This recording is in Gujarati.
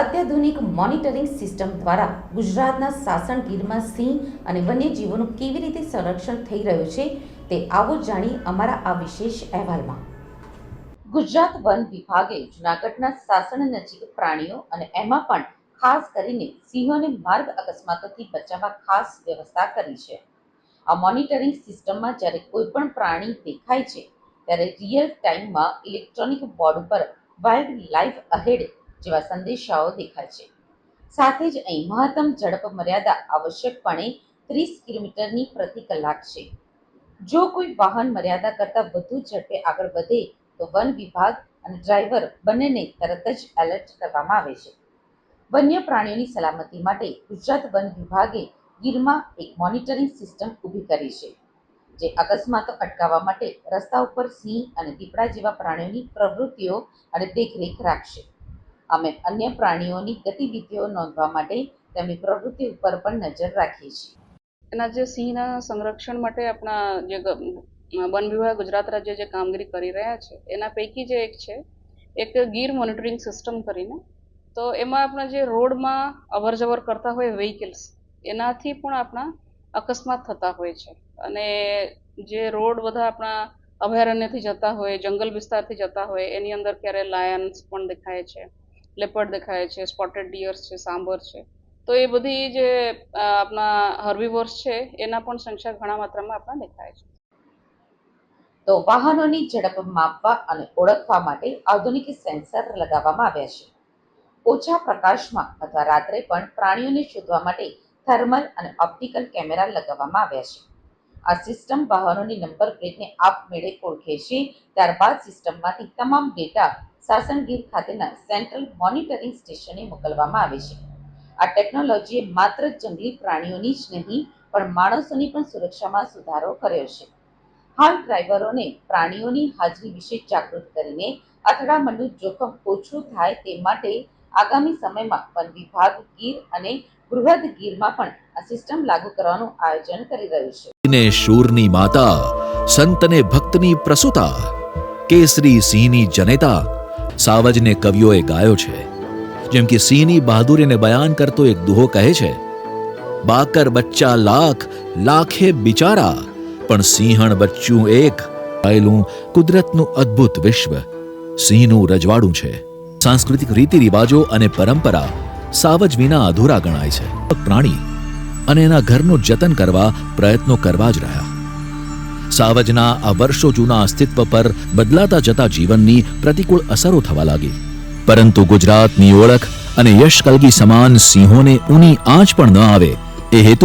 અત્યાધુનિક મોનિટરિંગ સિસ્ટમ દ્વારા ગુજરાતના સાસણગીરમાં સિંહ અને વન્યજીવોનું કેવી રીતે સંરક્ષણ થઈ રહ્યું છે તે આવો જાણી અમારા આ વિશેષ અહેવાલમાં. ગુજરાત વન વિભાગે જૂનાગઢના સાસણ નજીક પ્રાણીઓ અને એમાં પણ ખાસ કરીને સિંહોને માર્ગ અકસ્માતોથી બચાવવા ખાસ વ્યવસ્થા કરી છે. આ મોનિટરિંગ સિસ્ટમમાં જ્યારે કોઈ પણ પ્રાણી દેખાય છે, ત્યારે રિયલ ટાઈમમાં ઇલેક્ટ્રોનિક બોર્ડ ઉપર વાઇલ્ડ લાઈફ અહેડ જેવા સંદેશાઓ દેખાય છે. સાથે જ અહીં મહત્તમ ઝડપ મર્યાદા આવશ્યકપણે ત્રીસ કિલોમીટરની પ્રતિ કલાક છે. જો કોઈ વાહન મર્યાદા કરતાં વધુ ઝડપે આગળ વધે, તો વન વિભાગ અને ડ્રાઈવર બંનેને તરત જ એલર્ટ કરવામાં આવે છે. વન્ય પ્રાણીઓની સલામતી માટે ગુજરાત વન વિભાગે ગીરમાં એક મોનિટરિંગ સિસ્ટમ ઊભી કરી છે, જે અકસ્માતો અટકાવવા માટે રસ્તા ઉપર સિંહ અને દીપડા જેવા પ્રાણીઓની પ્રવૃત્તિઓ અને દેખરેખ રાખશે. અમે અન્ય પ્રાણીઓની ગતિવિધિઓ નોંધવા માટે તેમની પ્રવૃત્તિ ઉપર પણ નજર રાખીએ છીએ. એના જે સિંહના સંરક્ષણ માટે આપણા જે વન વિભાગ ગુજરાત રાજ્ય જે કામગીરી કરી રહ્યા છે, એના પૈકી જે એક છે, એક ગીર મોનિટરિંગ સિસ્ટમ કરીને, તો એમાં આપણા જે રોડમાં અવર જવર કરતા હોય વ્હીકલ્સ, એનાથી પણ આપણા અકસ્માત થતા હોય છે. અને જે રોડ બધા આપણા અભયારણ્યથી જતા હોય, જંગલ વિસ્તારથી જતા હોય, એની અંદર ક્યારે લાયન્સ પણ દેખાય છે. લેપર્ડ દેખાય છે, સ્પોટેડ ડિયર્સ છે, સાંભર છે. તો એ બધી જે આપણા હર્બીવોર્સ છે, એના પણ સંખ્યા ઘણા માત્રામાં આપણા દેખાય છે. તો વાહનોની ઝડપ માપવા અને ઓળખવા માટે આધુનિક સેન્સર લગાવવામાં આવ્યા છે. ઓછા પ્રકાશમાં અથવા રાત્રે પણ પ્રાણીઓને શોધવા માટે થર્મલ અને ઓપ્ટિકલ કેમેરા લગાવવામાં આવ્યા છે. આ સિસ્ટમ વાહનોની નંબર પ્લેટને આપમેળે ઓળખે છે ત્યારબાદ સિસ્ટમમાંથી તમામ ડેટા સાસણગીર ખાતેના સેન્ટ્રલ મોનિટરિંગ સ્ટેશને મોકલવામાં આવે છે. આ ટેકનોલોજીએ માત્ર જંગલી પ્રાણીઓની જ નહીં, પણ માણસોની પણ સુરક્ષામાં સુધારો કર્યો છે. હાલ ડ્રાઈવરોને પ્રાણીઓની હાજરી વિશે જાગૃત કરીને અથડામણનું જોખમ ઓછું થાય તે માટે આગામી સમયમાં વન વિભાગ ગીર અને બૃહદ ગીરમાં પણ આ સિસ્ટમ લાગુ કરવાનું આયોજન કરી રહ્યું છે. ને શૂરની માતા, સંતને ભક્તની પ્રસુતા, કેસરી સિંહની જનેતા, સાવજને કવિઓએ ગાયો છે. જેમ કે સિંહની બહાદુરીને બયાન કરતો એક દુહો કહે છે, બાકર બચ્ચા લાખ, લાખે બિચારા, પણ સિંહણ બચ્ચું એક. કુદરતનું અદ્ભુત વિશ્વ સિંહનું રજવાડું છે. સાંસ્કૃતિક રીતિ અને પરંપરા સાવજ વિના અધૂરા ગણાય છે. પ્રાણી અને એના ઘરનું જતન કરવા પ્રયત્નો કરવા જ રહ્યા. સાવજના આ વર્ષો જૂના અસ્તિત્વ પર બદલાતા જતા જીવનની પ્રતિકૂળ અસરો થવા લાગી. પરંતુ ગુજરાતની ઓળખ અને યશ કલગી સમાન સિંહોને ઊની આંચ પણ ન આવે, એ હેતુ